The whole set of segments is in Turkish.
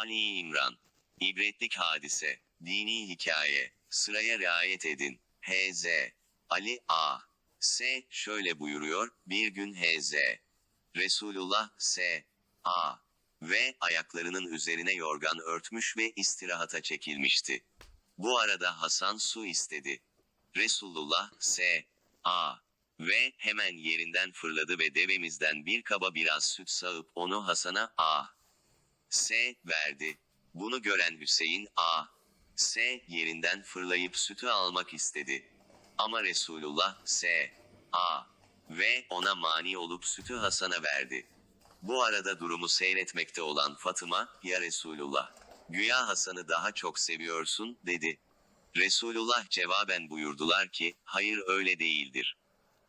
Ali İmran. İbretlik hadise. Dini hikaye. Sıraya riayet edin. H.Z. Ali A. S. şöyle buyuruyor, bir gün H.Z. Resulullah S. A. Ve ayaklarının üzerine yorgan örtmüş ve istirahata çekilmişti. Bu arada Hasan su istedi. Resulullah S. A. Ve hemen yerinden fırladı ve devemizden bir kaba biraz süt sağıp onu Hasan'a A. S. verdi. Bunu gören Hüseyin A. S. yerinden fırlayıp sütü almak istedi. Ama Resulullah S. A. Ve ona mani olup sütü Hasan'a verdi. Bu arada durumu seyretmekte olan Fatıma, ya Resulullah, güya Hasan'ı daha çok seviyorsun, dedi. Resulullah cevaben buyurdular ki, hayır öyle değildir.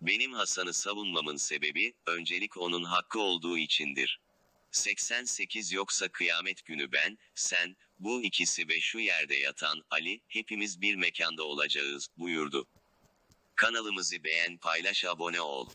Benim Hasan'ı savunmamın sebebi, öncelik onun hakkı olduğu içindir. 88 yoksa kıyamet günü ben, sen, bu ikisi ve şu yerde yatan Ali, hepimiz bir mekanda olacağız, buyurdu. Kanalımızı beğen paylaş abone ol.